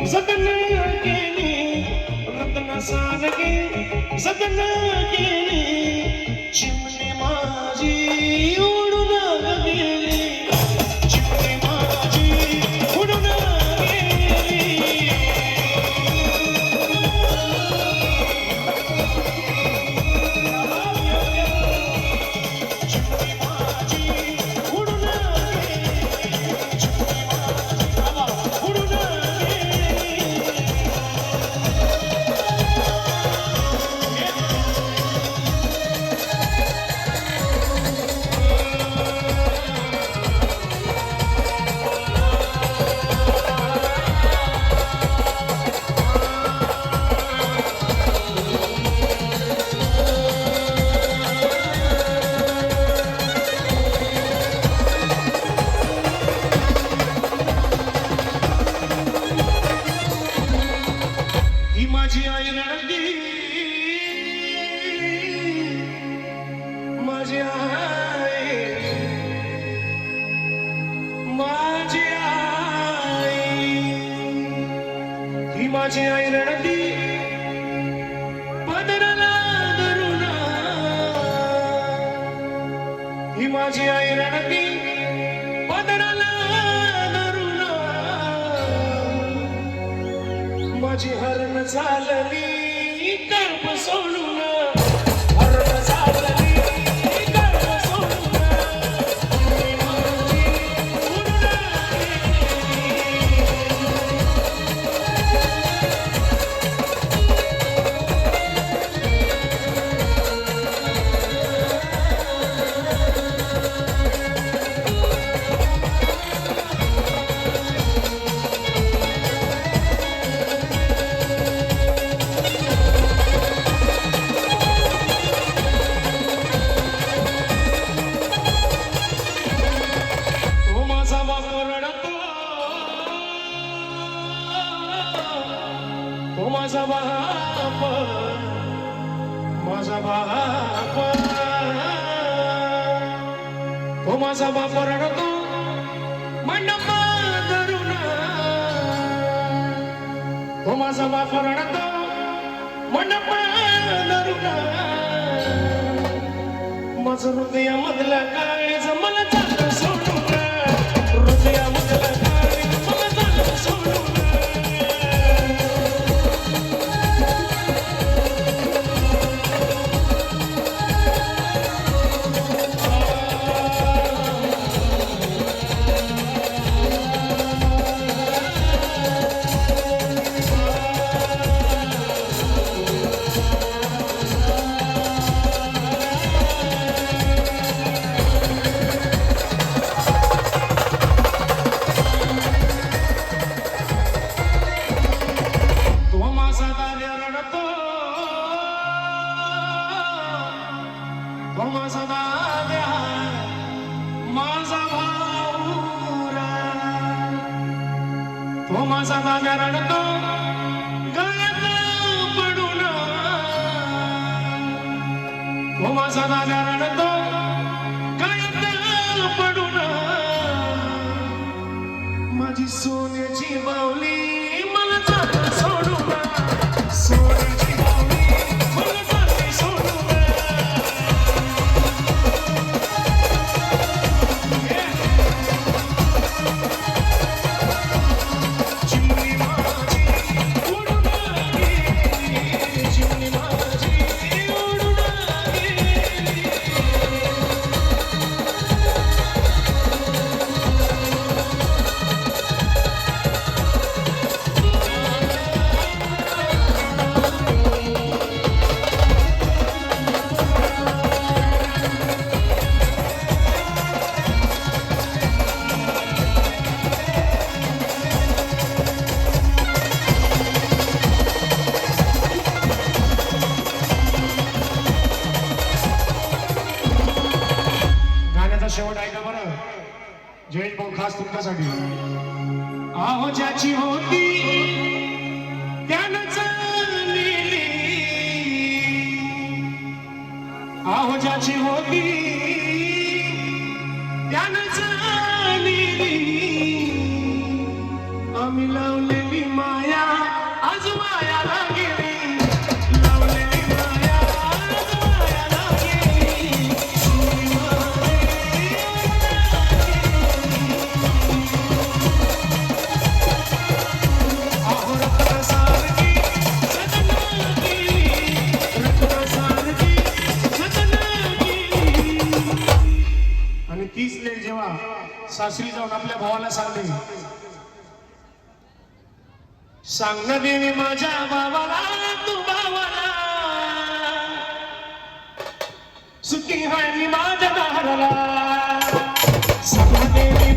सानगी जतन केली रत्न सानगी जतन केली ही माझी आई रडली माझी आई. माझी आई. ही माझी आई रडली पदराला धरून ही माझी आई रडली माझी हरण झालेली कर्म सोडून तो माझा बाप माझा बाप. तो माझा बाप रडतो मंडप धरून तो हो माझा बाप रडतो मंडप धरून माझं हृदयामधलं काळीज मला चाललं तो माझा दाद्या रडतो गळ्यात पडून. तो माझा दाद्या जयंत भाऊ खास तुमच्यासाठी. आहो ज्याची होती त्यानंच आहो ज्याची होती त्यानंच आम्ही लावलेली माया तीच लेख जेव्हा सासरी जाऊन आपल्या भावाला सांगली सांग देवी माझ्या बाबाला तू भावाला. सुखी हाय मी माझ्या दाराला. सांग देवी